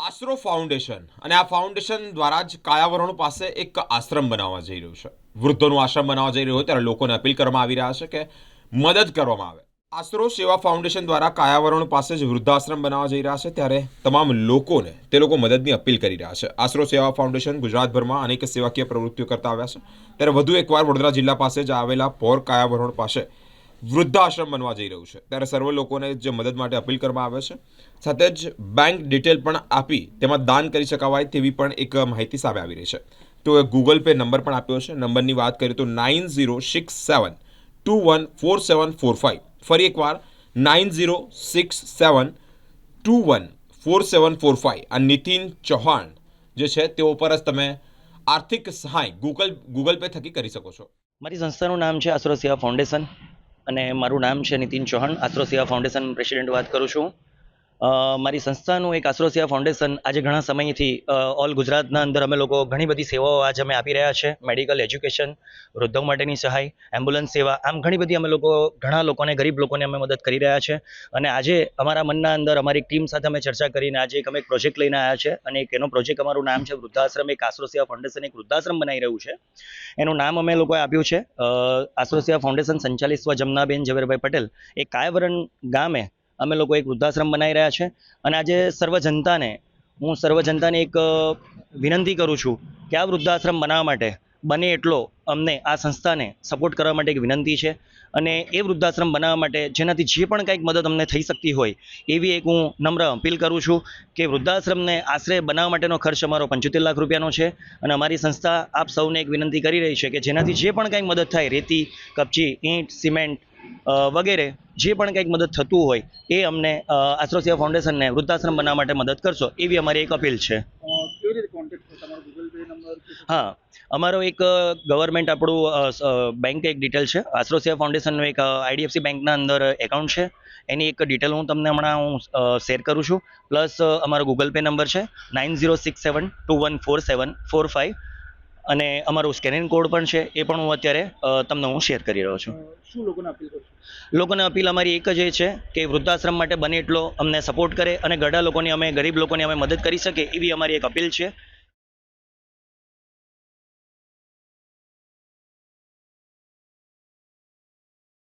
આશરો ફાઉન્ડેશન અને આ ફાઉન્ડેશન દ્વારા જ કાયાવરણ પાસે એક આશ્રમ બનાવવા જઈ રહ્યું છે. વૃદ્ધોનું આશ્રમ બનાવવા જઈ રહ્યું હોય ત્યારે લોકોને અપીલ કરવામાં આવી રહ્યા છે કે મદદ કરવામાં આવે. આશરો સેવા ફાઉન્ડેશન દ્વારા કાયાવરણ પાસે જ વૃદ્ધાશ્રમ બનાવવા જઈ રહ્યા છે ત્યારે તમામ લોકોને તે લોકો મદદની અપીલ કરી રહ્યા છે. આશરો સેવા ફાઉન્ડેશન ગુજરાતભરમાં અનેક સેવાકીય પ્રવૃત્તિઓ કરતા આવ્યા છે. ત્યારે વધુ એકવાર વડોદરા જિલ્લા પાસે જ આવેલા પોર કાયાવરણ પાસે વૃદ્ધાશ્રમ બનવા જઈ રહ્યું છે. ત્યારે સર્વ લોકોને જે મદદ માટે અપીલ કરવામાં આવે છે, સાથે જ બેંક ડિટેલ પણ આપી તેમાં દાન કરી શકાવાય તેવી પણ એક માહિતી સામે આવી રહી છે. તો એ ગૂગલ પે નંબર પણ આપ્યો છે. નંબરની વાત કરીએ તો nine zero six seven two one four seven four five ફરી એકવાર nine zero six seven two one four seven four five આ નીતિન ચૌહાણ જે છે, તેઓ પર જ તમે આર્થિક સહાય ગૂગલ ગૂગલ પે થકી કરી શકો છો. મારી સંસ્થાનું નામ છે આશરો ફાઉન્ડેશન. અને મારું નામ છે નીતિન ચૌહાણ. આશરો સેવા ફાઉન્ડેશન પ્રેસિડેન્ટ વાત કરું છું. મારી સંસ્થાનું એક આશ્રોસિયા ફાઉન્ડેશન આજે ઘણા સમયથી ઓલ ગુજરાતના અંદર અમે લોકો ઘણી બધી સેવાઓ આજે અમે આપી રહ્યા છે. મેડિકલ એજ્યુકેશન વૃદ્ધો માટેની સહાય એમ્બ્યુલન્સ સેવા, આમ ઘણી બધી અમે લોકો, ઘણા લોકોને, ગરીબ લોકોને અમે મદદ કરી રહ્યા છે. અને આજે અમારા મનના અંદર અમારી ટીમ સાથે અમે ચર્ચા કરીને આજે એક અમે એક પ્રોજેક્ટ લઈને આવ્યા છે. અને એક એનો પ્રોજેક્ટ અમારું નામ છે વૃદ્ધાશ્રમ, એક આશ્રોસિયા ફાઉન્ડેશન એક વૃદ્ધાશ્રમ બનાવી રહ્યું છે. એનું નામ અમે લોકોએ આપ્યું છે આશ્રોસિયા ફાઉન્ડેશન સંચાલિત સ્વ જમનાબેન ઝવેરભાઈ પટેલ. એ કાયવરણ ગામે અમે લોકો એક વૃદ્ધાશ્રમ બનાવી રહ્યા છે. અને આજે સર્વ જનતાને હું સર્વ જનતાને એક વિનંતી કરું છું કે આ વૃદ્ધાશ્રમ બનાવવા માટે બને એટલો અમને આ સંસ્થાને સપોર્ટ કરવા માટે એક વિનંતી છે. અને એ વૃદ્ધાશ્રમ બનાવવા માટે જેનાથી જે પણ કંઈક મદદ અમને થઈ શકતી હોય, એવી એક હું નમ્ર અપીલ કરું છું કે વૃદ્ધાશ્રમને આશરે બનાવવા માટેનો ખર્ચ અમારો પંચોતેર લાખ રૂપિયાનો છે. અને અમારી સંસ્થા આપ સૌને એક વિનંતી કરી રહી છે કે જેનાથી જે પણ કંઈક મદદ થાય, રેતી, કપચી, ઈંટ, સિમેન્ટ વગેરે જે પણ કંઈક મદદ થતું હોય એ અમને સેવા ફાઉન્ડેશનને વૃદ્ધાશ્રમ બનાવવા માટે મદદ કરશો એવી અમારી એક અપીલ છે? હા અમારો એક ગવર્મેન્ટ આપણું બેંક એક ડિટેલ છે. આશરો ફાઉન્ડેશનનું એક આઈડીએફસી બેંકના અંદર એકાઉન્ટ છે. એની એક ડિટેલ હું તમને હમણાં હું શેર કરું છું. પ્લસ અમારો ગૂગલ પે નંબર છે. Nine zero six seven two one four seven four five અને અમારો સ્કેનિંગ કોડ પણ છે એ પણ હું અત્યારે તમને હું શેર કરી રહ્યો છું. શું લોકોને અપીલ લોકોને અપીલ અમારી એક જ એ છે કે વૃદ્ધાશ્રમ માટે બને એટલો અમને સપોર્ટ કરે અને ગઢા લોકોની અમે ગરીબ લોકોની અમે મદદ કરી શકીએ એવી અમારી એક અપીલ છે.